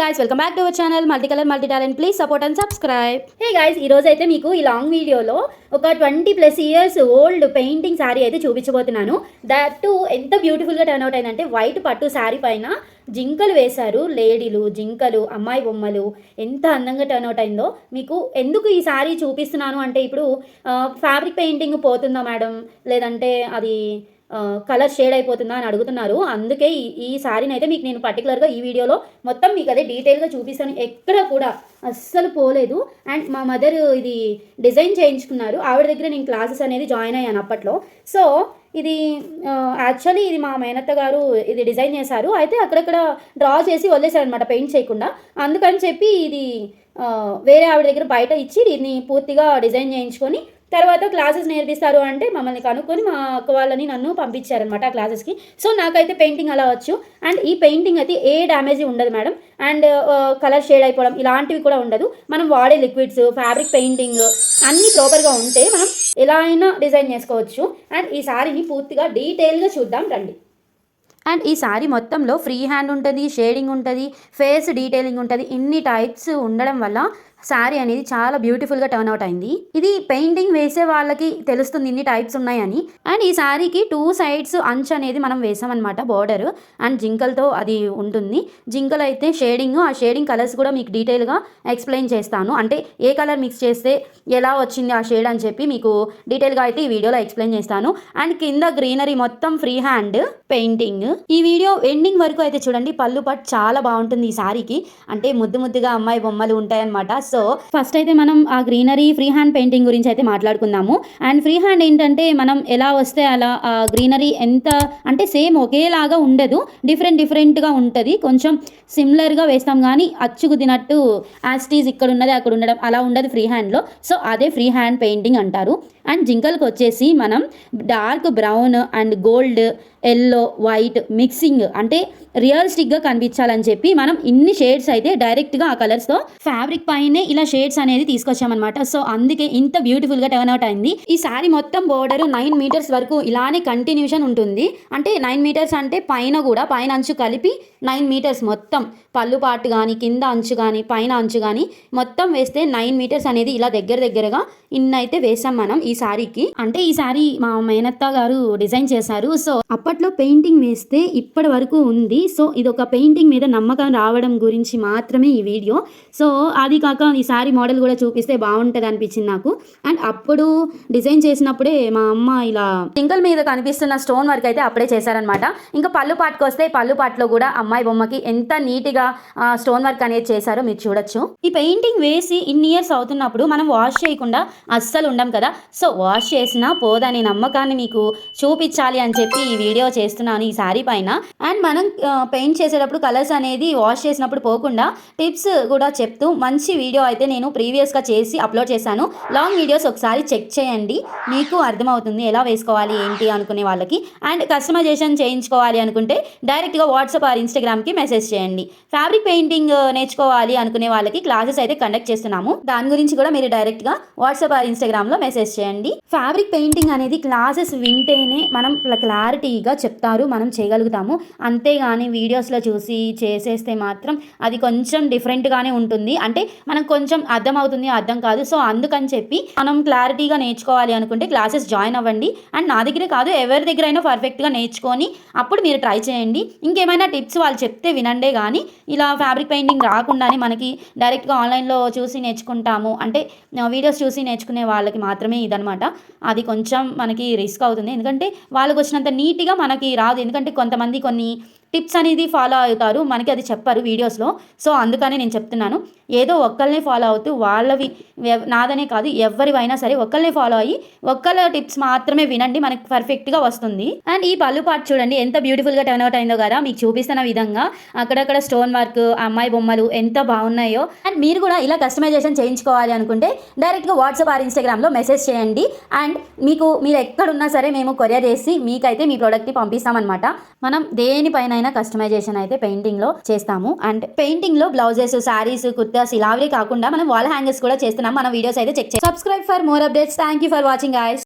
Guys welcome back to our channel multi colour multi talent please support and subscribe hey guys ఈ రోజు అయితే మీకు ఈ long వీడియోలో ఒక twenty plus years old painting sari అయితే చూపించబోతున్నాను. దట్ టు ఎంత బ్యూటిఫుల్గా టర్న్ అవుట్ అయిందంటే వైట్ పట్టు శారీ పైన జింకలు వేశారు. లేడీలు జింకలు అమ్మాయి బొమ్మలు ఎంత అందంగా టర్న్ అవుట్ అయిందో. మీకు ఎందుకు ఈ శారీ చూపిస్తున్నాను అంటే ఇప్పుడు ఫ్యాబ్రిక్ పెయింటింగ్ పోతుందా మేడం లేదంటే అది కలర్ షేడ్ అయిపోతుందా అని అడుగుతున్నారు. అందుకే ఈ ఈ శారీని అయితే మీకు నేను పర్టికులర్గా ఈ వీడియోలో మొత్తం మీకు అదే డీటెయిల్గా చూపిస్తాను. ఎక్కడ కూడా అస్సలు పోలేదు. అండ్ మా మదర్ ఇది డిజైన్ చేయించుకున్నారు. ఆవిడ దగ్గర నేను క్లాసెస్ అనేది జాయిన్ అయ్యాను అప్పట్లో. సో ఇది యాక్చువల్లీ ఇది మా మేనత్త గారు ఇది డిజైన్ చేశారు. అయితే అక్కడక్కడ డ్రా చేసి వదిలేశారు అనమాట పెయింట్ చేయకుండా. అందుకని చెప్పి ఇది వేరే ఆవిడ దగ్గర బయట ఇచ్చి దీన్ని పూర్తిగా డిజైన్ చేయించుకొని తర్వాత క్లాసెస్ నేర్పిస్తారు అంటే మమ్మల్ని కనుక్కొని మా అక్క వాళ్ళని నన్ను పంపించారనమాట ఆ క్లాసెస్కి సో నాకైతే పెయింటింగ్ అలా వచ్చు. అండ్ ఈ పెయింటింగ్ అయితే ఏ డ్యామేజ్ ఉండదు మేడం అండ్ కలర్ షేడ్ అయిపోవడం ఇలాంటివి కూడా ఉండదు. మనం వాడే లిక్విడ్స్ ఫ్యాబ్రిక్ పెయింటింగ్ అన్నీ ప్రాపర్గా ఉంటే మనం ఎలా అయినా డిజైన్ చేసుకోవచ్చు. అండ్ ఈ సారీని పూర్తిగా డీటెయిల్గా చూద్దాం రండి. అండ్ ఈ సారీ మొత్తంలో ఫ్రీ హ్యాండ్ ఉంటుంది షేడింగ్ ఉంటుంది ఫేస్ డీటెయిలింగ్ ఉంటుంది. ఇన్ని టైప్స్ ఉండడం వల్ల శారీ అనేది చాలా బ్యూటిఫుల్గా టర్న్ అవుట్ అయింది. ఇది పెయింటింగ్ వేసే వాళ్ళకి తెలుస్తుంది ఇన్ని టైప్స్ ఉన్నాయని. అండ్ ఈ శారీకి టూ సైడ్స్ అంచ్ అనేది మనం వేసామన్నమాట బార్డర్ అండ్ జింకలతో అది ఉంటుంది. జింకలు అయితే షేడింగ్ ఆ షేడింగ్ కలర్స్ కూడా మీకు డీటెయిల్గా ఎక్స్ప్లెయిన్ చేస్తాను. అంటే ఏ కలర్ మిక్స్ చేస్తే ఎలా వచ్చింది ఆ షేడ్ అని చెప్పి మీకు డీటెయిల్గా అయితే ఈ వీడియోలో ఎక్స్ప్లెయిన్ చేస్తాను. అండ్ కింద గ్రీనరీ మొత్తం ఫ్రీ హ్యాండ్ పెయింటింగ్ ఈ వీడియో ఎండింగ్ వరకు అయితే చూడండి పళ్ళు పట్ చాలా బాగుంటుంది ఈ శారీకి. అంటే ముద్దు ముద్దుగా అమ్మాయి బొమ్మలు ఉంటాయన్నమాట. సో ఫస్ట్ అయితే మనం ఆ గ్రీనరీ ఫ్రీ హ్యాండ్ పెయింటింగ్ గురించి అయితే మాట్లాడుకుందాము. అండ్ ఫ్రీ హ్యాండ్ ఏంటంటే మనం ఎలా వస్తే అలా ఆ గ్రీనరీ ఎంత అంటే సేమ్ ఒకేలాగా ఉండదు డిఫరెంట్ డిఫరెంట్గా ఉంటుంది. కొంచెం సిమిలర్గా వేస్తాం కానీ అచ్చుకుదినట్టు యాస్టీజ్ ఇక్కడ ఉన్నది అక్కడ ఉండడం అలా ఉండదు ఫ్రీ హ్యాండ్లో సో అదే ఫ్రీ హ్యాండ్ పెయింటింగ్ అంటారు. అండ్ జింకల్కి వచ్చేసి మనం dark brown and gold yellow white mixing అంటే రియలిస్టిక్గా కనిపించాలని చెప్పి మనం ఇన్ని షేడ్స్ అయితే డైరెక్ట్గా ఆ కలర్స్తో ఫ్యాబ్రిక్ పైనే ఇలా షేడ్స్ అనేది తీసుకొచ్చామన్నమాట. సో అందుకే ఇంత బ్యూటిఫుల్గా టర్న్ అవుట్ అయింది. ఈ సారీ మొత్తం బోర్డర్ నైన్ మీటర్స్ వరకు ఇలానే కంటిన్యూషన్ ఉంటుంది. అంటే నైన్ మీటర్స్ అంటే పైన కూడా పైన అంచు కలిపి నైన్ మీటర్స్ మొత్తం. పళ్ళు పాటు కానీ కింద అంచు కానీ పైన అంచు కానీ మొత్తం వేస్తే నైన్ మీటర్స్ అనేది ఇలా దగ్గర దగ్గరగా ఇన్నైతే వేసాం మనం. ఈ ఈ శారీకి అంటే ఈ శారీ మా మేనత్త గారు డిజైన్ చేశారు. సో అప్పట్లో పెయింటింగ్ వేస్తే ఇప్పటి వరకు ఉంది. సో ఇది ఒక పెయింటింగ్ మీద నమ్మకం రావడం గురించి మాత్రమే ఈ వీడియో. సో అది కాక ఈ సారీ మోడల్ కూడా చూపిస్తే బాగుంటుంది అనిపించింది నాకు. అండ్ అప్పుడు డిజైన్ చేసినప్పుడే మా అమ్మ ఇలా టింకల్ మీద కనిపిస్తున్న స్టోన్ వర్క్ అయితే అప్పుడే చేశారనమాట ఇంకా పళ్ళు పాటుకు వస్తే పళ్ళు పాటలో కూడా అమ్మాయి బొమ్మకి ఎంత నీట్గా స్టోన్ వర్క్ అనేది చేశారో మీరు చూడొచ్చు. ఈ పెయింటింగ్ వేసి ఇన్ని ఇయర్స్ అవుతున్నప్పుడు మనం వాష్ చేయకుండా అస్సలు ఉండం కదా. సో వాష్ చేసినా పోదనే నమ్మకాన్ని మీకు చూపించాలి అని చెప్పి ఈ వీడియో చేస్తున్నాను ఈ శారీ పైన. అండ్ మనం పెయింట్ చేసేటప్పుడు కలర్స్ అనేది వాష్ చేసినప్పుడు పోకుండా టిప్స్ కూడా చెప్తూ మంచి వీడియో అయితే నేను ప్రీవియస్గా చేసి అప్లోడ్ చేశాను. లాంగ్ వీడియోస్ ఒకసారి చెక్ చేయండి. మీకు అర్థమవుతుంది ఎలా వేసుకోవాలి ఏంటి అనుకునే వాళ్ళకి. అండ్ కస్టమైజేషన్ చేయించుకోవాలి అనుకుంటే డైరెక్ట్గా వాట్సాప్ ఆర్ ఇన్స్టాగ్రామ్కి మెసేజ్ చేయండి. ఫ్యాబ్రిక్ పెయింటింగ్ నేర్చుకోవాలి అనుకునే వాళ్ళకి క్లాసెస్ అయితే కండక్ట్ చేస్తున్నాము. దాని గురించి కూడా మీరు డైరెక్ట్గా వాట్సాప్ ఆర్ ఇన్స్టాగ్రామ్లో మెసేజ్ చేయండి. ఫ్యాబ్రిక్ పెయింటింగ్ అనేది క్లాసెస్ వింటేనే మనం క్లారిటీగా చెప్తారు మనం చేయగలుగుతాము. అంతేగాని వీడియోస్లో చూసి చేసేస్తే మాత్రం అది కొంచెం డిఫరెంట్గానే ఉంటుంది. అంటే మనకు కొంచెం అర్థం అవుతుంది అర్థం కాదు. సో అందుకని చెప్పి మనం క్లారిటీగా నేర్చుకోవాలి అనుకుంటే క్లాసెస్ జాయిన్ అవ్వండి. అండ్ నా దగ్గరే కాదు ఎవరి దగ్గర అయినా పర్ఫెక్ట్గా నేర్చుకొని అప్పుడు మీరు ట్రై చేయండి. ఇంకేమైనా టిప్స్ వాళ్ళు చెప్తే వినండే కానీ ఇలా ఫ్యాబ్రిక్ పెయింటింగ్ రాకుండానే మనకి డైరెక్ట్గా ఆన్లైన్లో చూసి నేర్చుకుంటాము. అంటే వీడియోస్ చూసి నేర్చుకునే వాళ్ళకి మాత్రమే అనమాట అది కొంచెం మనకి రిస్క్ అవుతుంది. ఎందుకంటే వాళ్ళకి వచ్చినంత నీట్గా మనకి రాదు. ఎందుకంటే కొంతమంది కొన్ని టిప్స్ అనేది ఫాలో అవుతారు. మనకి అది చెప్పారు వీడియోస్లో. సో అందుకనే నేను చెప్తున్నాను. ఏదో ఒక్కరిని ఫాలో అవుతూ వాళ్ళవి నాదనే కాదు ఎవరివైనా సరే ఒక్కరిని ఫాలో అయ్యి ఒక్కళ్ళ టిప్స్ మాత్రమే వినండి. మనకి పర్ఫెక్ట్గా వస్తుంది. అండ్ ఈ పళ్ళు పాటు చూడండి. ఎంత బ్యూటిఫుల్గా టర్న్ అవుట్ అయిందో కదా మీకు చూపిస్తున్న విధంగా అక్కడక్కడ స్టోన్ వర్క్ అమ్మాయి బొమ్మలు ఎంత బాగున్నాయో. అండ్ మీరు కూడా ఇలా కస్టమైజేషన్ చేయించుకోవాలి అనుకుంటే డైరెక్ట్గా వాట్సాప్ ఆర్ ఇన్స్టాగ్రామ్లో మెసేజ్ చేయండి. అండ్ మీకు మీరు ఎక్కడున్నా సరే మేము కొరియర్ చేసి మీకైతే మీ ప్రోడక్ట్ని పంపిస్తామన్నమాట. మనం దేనిపైన కస్టమైజేషన్ అయితే పెయింటింగ్లో చేస్తాము. అండ్ పెయింటింగ్లో బ్లౌజెస్ శారీస్ కుర్తాస్ ఇలాగే కాకుండా మనం వాల్ హ్యాంగర్స్ కూడా చేస్తున్నాం. మన వీడియోస్ అయితే చెక్ చేయండి. Subscribe for more updates thank you for watching ice